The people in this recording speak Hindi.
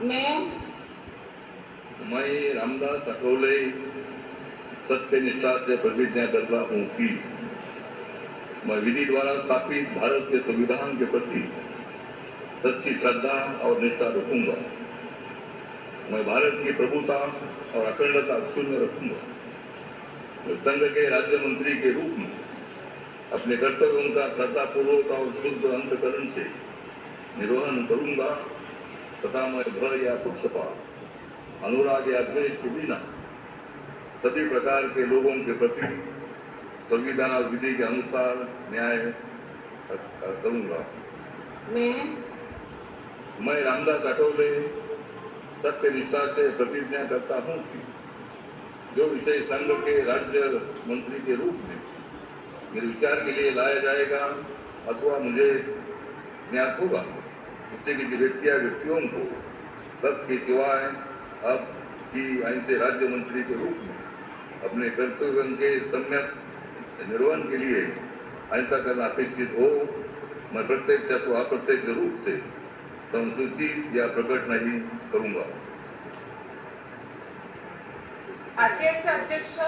मैं रामदास अठोले सत्य निष्ठा से प्रतिज्ञा करता हूँ कि मैं विधि द्वारा स्थापित भारत के संविधान के प्रति सच्ची श्रद्धा और निष्ठा रखूँगा। मैं भारत की प्रभुता और अखंडता शून्य रखूँगा। मैं संघ के राज्य मंत्री के रूप में अपने कर्तव्यों का श्रद्धापूर्वक और शुद्ध अंतकरण से निर्वहन करूँगा। तथा मैं भय या पक्षपात अनुराग या द्वेष के बिना सभी प्रकार के लोगों के प्रति संविधान और विधि के अनुसार न्याय करूँगा। मैं मैं रामदास अठौले सत्य निष्ठा से प्रतिज्ञा करता हूँ कि जो विषय संघ के राज्य मंत्री के रूप में मेरे विचार के लिए लाया जाएगा अथवा मुझे ज्ञात होगा इससे किसी व्यक्ति व्यक्तियों को तब के सिवाय अब की ऐसे राज्य मंत्री के रूप में अपने कर्तव्य के सम्यक निर्वहन के लिए ऐसा करना अपेक्षित हो, मैं प्रत्यक्ष अथवा अप्रत्यक्ष रूप से संसूचित या प्रकट नहीं करूँगा। आरपीआयचे अध्यक्ष